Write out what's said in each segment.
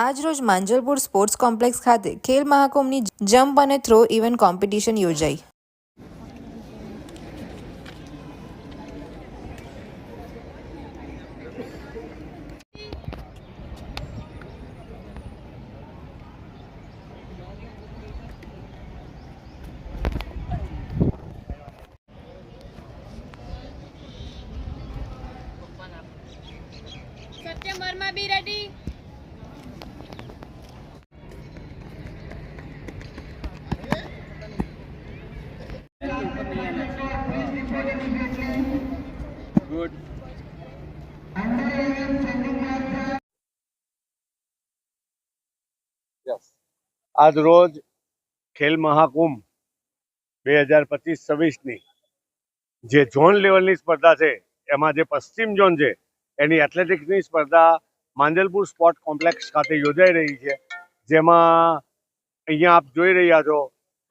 આજરોજ Manjalpur sports complex ખાતે ખેલ મહાકુંભની જમ્પ અને થ્રો ઇવેન્ટ કોમ્પિટિશન યોજાઈ. સપ્ટેમ્બરમાં બી રેડી ગુડ આજ રોજ ખેલ મહાકુંભ બે હજાર પચીસ છવ્વીસની જે ઝોન લેવલની સ્પર્ધા છે, એમાં જે પશ્ચિમ ઝોન છે, એની એથ્લેટિક્સની સ્પર્ધા માંજલપુર સ્પોર્ટ કોમ્પ્લેક્સ ખાતે યોજાઈ રહી છે. જેમાં અહીંયા આપ જોઈ રહ્યા છો,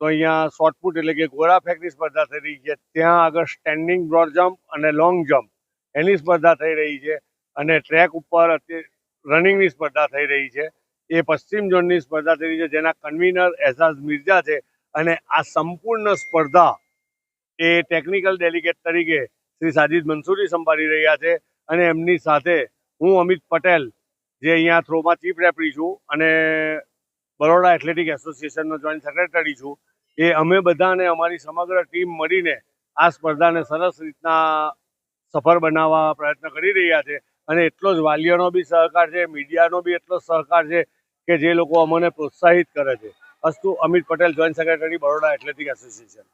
તો અહીંયા શોર્ટપુટ એટલે કે ગોળા ફેંકની સ્પર્ધા થઈ રહી છે. ત્યાં આગળ સ્ટેન્ડિંગ બ્રોડ જમ્પ અને લોંગ જમ્પ એની સ્પર્ધા થઈ રહી છે અને ટ્રેક ઉપર રનિંગની સ્પર્ધા થઈ રહી છે. એ પશ્ચિમ ઝોનની સ્પર્ધા થઈ રહી છે, જેના કન્વીનર એઝાઝ મિર્ઝા છે અને આ સંપૂર્ણ સ્પર્ધા એ ટેકનિકલ ડેલિગેટ તરીકે શ્રી સાજિદ મંસૂરી સંભાળી રહ્યા છે અને એમની સાથે હું અમિત પટેલ, જે અહીંયા થ્રોમાં ચીફ રેફરી છું અને બરોડા એથ્લેટિક એસોસિએશનનો જોઈન્ટ સેક્રેટરી છું, એ અમે બધાને, અમારી સમગ્ર ટીમ મળીને આ સ્પર્ધાને સરસ રીતના સફળ બનાવવા પ્રયત્ન કરી રહ્યા છે. અને એટલો જ વાલીઓનો બી સહકાર છે, મીડિયાનો બી એટલો સહકાર છે કે જે લોકો અમને પ્રોત્સાહિત કરે છે. અસ્તુ Amit Patel joint secretary Baroda athletic association